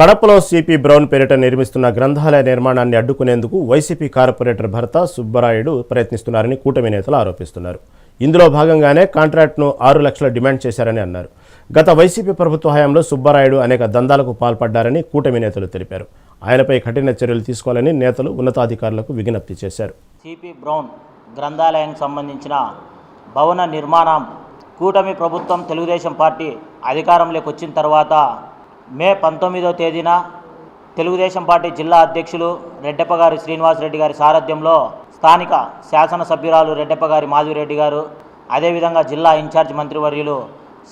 కడపలో CP brown పేరిట నిర్మిస్తున్న గ్రంథాలయ నిర్మాణాన్ని అడ్డుకునేందుకు వైసీపీ కార్పొరేటర్ భర్త సుబ్బరాయుడు ప్రయత్నిస్తున్నారని కూటమి నేతలు ఆరోపిస్తున్నారు. ఇందులో భాగంగానే కాంట్రాక్ట్ను ఆరు లక్షల డిమాండ్ చేశారని అన్నారు. గత వైసీపీ ప్రభుత్వ హయాంలో సుబ్బరాయుడు అనేక దందాలకు పాల్పడ్డారని కూటమి నేతలు తెలిపారు. ఆయనపై కఠిన చర్యలు తీసుకోవాలని నేతలు ఉన్నతాధికారులకు విజ్ఞప్తి చేశారు. సిపి బ్రౌన్ గ్రంథాలయానికి సంబంధించిన భవన నిర్మాణం కూటమి ప్రభుత్వం తెలుగుదేశం పార్టీ అధికారంలోకి వచ్చిన తర్వాత మే పంతొమ్మిదో తేదీన తెలుగుదేశం పార్టీ జిల్లా అధ్యక్షులు రెడ్డప్ప గారి శ్రీనివాసరెడ్డి గారి సారథ్యంలో స్థానిక శాసనసభ్యురాలు రెడ్డప్ప గారి మాధవిరెడ్డి గారు అదేవిధంగా జిల్లా ఇన్ఛార్జ్ మంత్రివర్యులు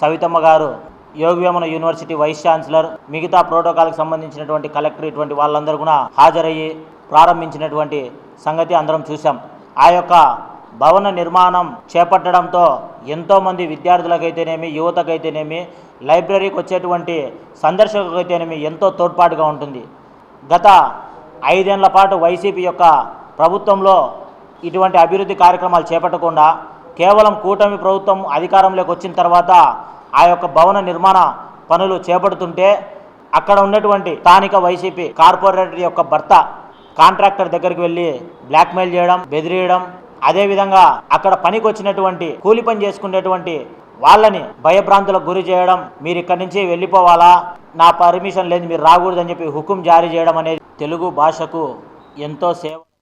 సవితమ్మ గారు యోగవేమన యూనివర్సిటీ వైస్ ఛాన్సలర్ మిగతా ప్రోటోకాల్కి సంబంధించినటువంటి కలెక్టర్ ఇటువంటి వాళ్ళందరూ కూడా హాజరయ్యి ప్రారంభించినటువంటి సంగతి అందరం చూసాం ఆ యొక్క భవన నిర్మాణం చేపట్టడంతో ఎంతోమంది విద్యార్థులకైతేనేమి యువతకైతేనేమి లైబ్రరీకి వచ్చేటువంటి సందర్శకులకైతేనేమి ఎంతో తోడ్పాటుగా ఉంటుంది. గత ఐదేళ్ళ పాటు వైసీపీ యొక్క ప్రభుత్వంలో ఇటువంటి అభివృద్ధి కార్యక్రమాలు చేపట్టకుండా కేవలం కూటమి ప్రభుత్వం అధికారంలోకి వచ్చిన తర్వాత ఆ యొక్క భవన నిర్మాణ పనులు చేపడుతుంటే అక్కడ ఉన్నటువంటి స్థానిక వైసీపీ కార్పొరేటర్ యొక్క భర్త కాంట్రాక్టర్ దగ్గరికి వెళ్ళి బ్లాక్మెయిల్ చేయడం బెదిరియడం అదేవిధంగా అక్కడ పనికి వచ్చినటువంటి కూలి పని చేసుకునేటువంటి వాళ్ళని భయభ్రాంతులకు గురి చేయడం మీరు ఇక్కడి నుంచి వెళ్ళిపోవాలా? నా పర్మిషన్ లేదు మీరు రాకూడదని చెప్పి హుకుం జారీ చేయడం అనేది తెలుగు భాషకు ఎంతో సేవ